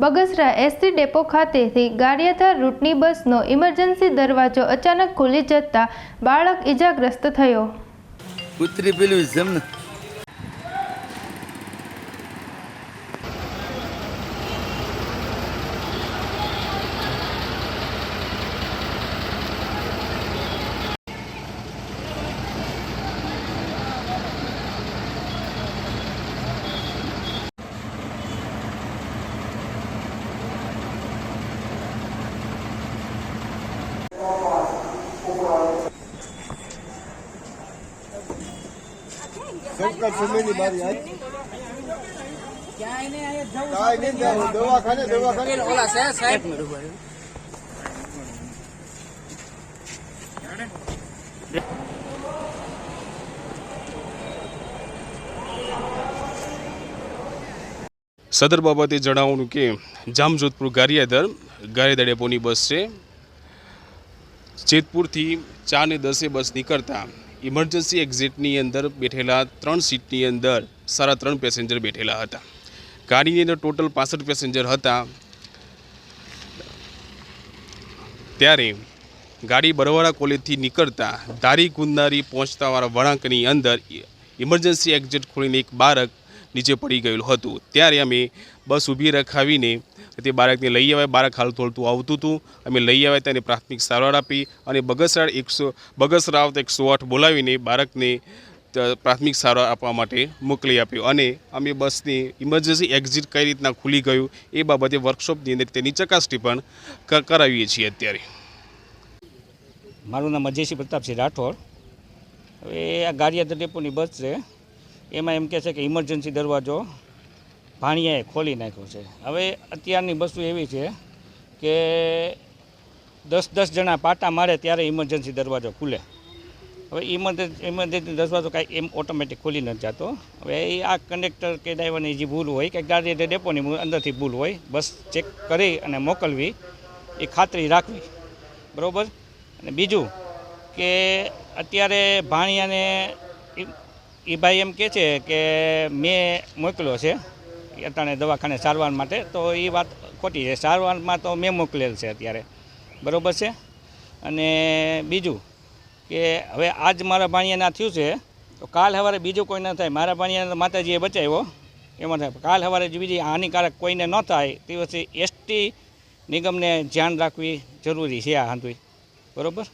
Bagasara ST depot ખાતેથી ગારિયાધાર રૂટની બસનો emergency દરવાજો અચાનક ખુલી જતા બાળક ઇજાગ્રસ્ત થયો. કૂતરી પેલું છે એમ ને સંકટ સમયની મારી આજ કાંઈ નહીં દવાખાને દવાખાને. ઓલા સાહેબ? સદર બાબતે જણાવવાનું કે જામજોધપુર ગારિયાદર ગારિયાદર ડેપોની બસ છે. જેતપુરથી ચાર ને દસે બસ નીકળતા ઇમરજન્સી એક્ઝિટની અંદર બેઠેલા ત્રણ સીટની અંદર સારા ત્રણ પેસેન્જર બેઠેલા હતા. ગાડીની અંદર ટોટલ પાસઠ પેસેન્જર હતા. ત્યારે ગાડી બરવાડા કોલેજથી નીકળતા ધારી ગુંદારી પહોંચતાવાળા વળાંકની અંદર ઇમરજન્સી એક્ઝિટ ખોલીને એક બાળક નીચે પડી ગયેલું હતું. ત્યારે અમે બસ ઊભી રખાવીને તે બાળકને લઈ આવ્યા. બાળક હાલ થોડતું આવતું હતું. અમે લઈ આવ્યા તેને પ્રાથમિક સારવાર આપી અને બગસરાળ એકસો બગસરાવ એકસો આઠ બોલાવીને બાળકને પ્રાથમિક સારવાર આપવા માટે મોકલી આપ્યો. અને અમે બસની ઇમરજન્સી એક્ઝિટ કઈ રીતના ખુલી ગયું એ બાબતે વર્કશોપની અંદર તેની ચકાસણી પણ કરાવીએ છીએ અત્યારે. મારું નામ અજયસિંહ પ્રતાપસિંહ રાઠોડ. હવે આ ગારિયાદર ડેપોની બસ છે. એમાં એમ કહે છે કે ઇમરજન્સી દરવાજો ભાણિયાએ ખોલી નાખ્યો છે. હવે અત્યારની વસ્તુ એવી છે કે દસ દસ જણા પાટા મારે ત્યારે ઇમરજન્સી દરવાજો ખુલે. હવે ઇમરજન્સી ઇમરજન્સી દરવાજો કાંઈ એમ ઓટોમેટિક ખુલી નથી જતો. હવે એ આ કંડક્ટર કે ડ્રાઈવરની જે ભૂલ હોય, કે ગાડી ડેપોની અંદરથી ભૂલ હોય, બસ ચેક કરી અને મોકલવી, એ ખાતરી રાખવી. બરાબર? અને બીજું કે અત્યારે ભાણિયાને એ ભાઈ એમ કહે છે કે મેં મોકલ્યો છે અત્યારે દવાખાને સારવાર માટે, તો એ વાત ખોટી છે. સારવારમાં તો મેં મોકલેલ છે અત્યારે. બરાબર છે? અને બીજું કે હવે આજ મારા ભાણિયાના થયું છે, તો કાલ સવારે બીજું કોઈ ન થાય. મારા ભાણિયાને માતાજીએ બચાવ્યો. એમાં થાય. કાલ સવારે બીજી હાનિકારક કોઈને ન થાય, તે પછી એસટી નિગમને ધ્યાન રાખવી જરૂરી છે આ હાંધુય. બરાબર?